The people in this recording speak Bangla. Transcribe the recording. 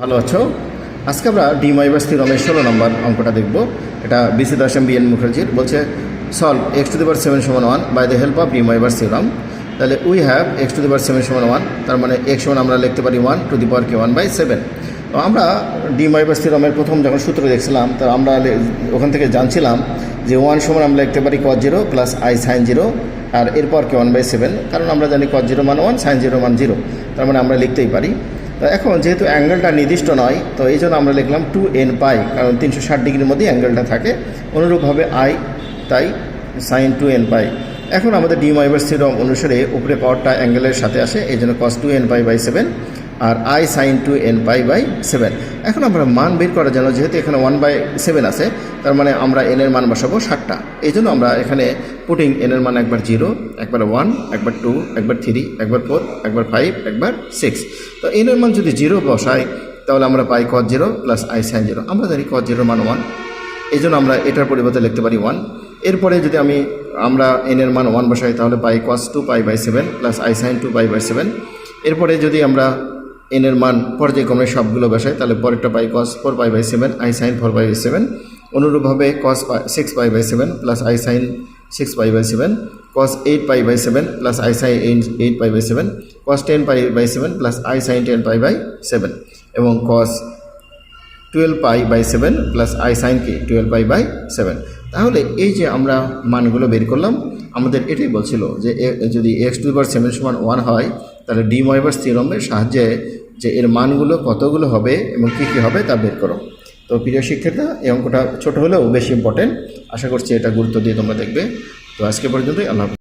ভালো আছো? আজকে আমরা ডি মাইবাস থিরমের ষোলো নম্বর অঙ্কটা দেখব। এটা বিসি দাসম বি এন মুখার্জির। বলছে solve x to the power seven সমান one by the help of De Moivre's theorem তাহলে we have x to the power seven সমান ওয়ান তার মানে এক্স সমান আমরা লিখতে পারি ওয়ান টু দি পাওয়ার কে ওয়ান বাই সেভেন তো আমরা ডি মাইবাস থিরমের প্রথম যখন সূত্র দেখছিলাম, তো আমরা ওখান থেকে জানছিলাম যে ওয়ান সমান আমরা লিখতে পারি cos zero plus i sine zero আর এরপর কে ওয়ান বাই সেভেন কারণ আমরা জানি কজ জিরো মান ওয়ান সাইন জিরো মান জিরো তার মানে আমরা লিখতেই পারি। তো এখন যেহেতু অ্যাঙ্গেলটা নির্দিষ্ট নয়, তো এই জন্য আমরা লিখলাম টু এন পাই, কারণ তিনশো ষাট ডিগ্রির মধ্যেই অ্যাঙ্গেলটা থাকে। অনুরূপভাবে আই তাই সাইন টু এন পাই। এখন আমাদের ডিম মাইভার সিরম অনুসারে উপরে পাওয়ারটা অ্যাঙ্গেলের সাথে আসে, এই জন্য cos two n pi by seven R i sine two n pi by seven এখন আমরা মান বের করার জন্য যেহেতু এখানে ওয়ান বাই সেভেন আছে, তার মানে আমরা এন এর মান বসাবো ষাটটা। এই জন্য আমরা এখানে পুটিং এন এর মান একবার জিরো একবার ওয়ান একবার টু একবার থ্রি একবার ফোর একবার ফাইভ একবার সিক্স তো এন এর মান যদি জিরো বসাই, তাহলে আমরা পাই cos zero plus i sine zero আমরা জানি কজ জিরোর মান ওয়ান এই জন্য আমরা এটার পরিবর্তে লিখতে পারি ওয়ান এরপরে যদি আমি, আমরা এন এর মান ওয়ান বসাই, তাহলে পাই cos two pi by seven plus i sine two pi by seven এরপরে যদি আমরা এন এর মান পর্যায়ক্রমে সবগুলো বসাই তাহলে পরেরটা পাই cos four pi by seven i sine four by seven অনুরূপভাবে cos six pi by seven plus i sine six pi by seven cos eight pi by seven plus i sine eight pi by seven cos ten pi by seven plus i sine ten pi by seven এবং cos twelve pi by seven plus i sine কি টুয়েলভ পাই বাই সেভেন তাহলে এই যে আমরা মানগুলো বের করলাম আমাদের এটাই বলছিল যে যদি এক্স টু বার সেভেন সমান ওয়ান হয় তাহলে ডি ময়ভার্স থিওরামের সাহায্যে যে এর মানগুলো কতগুলো হবে এবং কী কী হবে তা বের করো। তো প্রিয় শিক্ষিতা এই অঙ্কটা ছোটো হলেও বেশি ইম্পর্টেন্ট আশা করছি এটা গুরুত্ব দিয়ে তোমরা দেখবে। তো আজকে পর্যন্তই, আল্লাহ।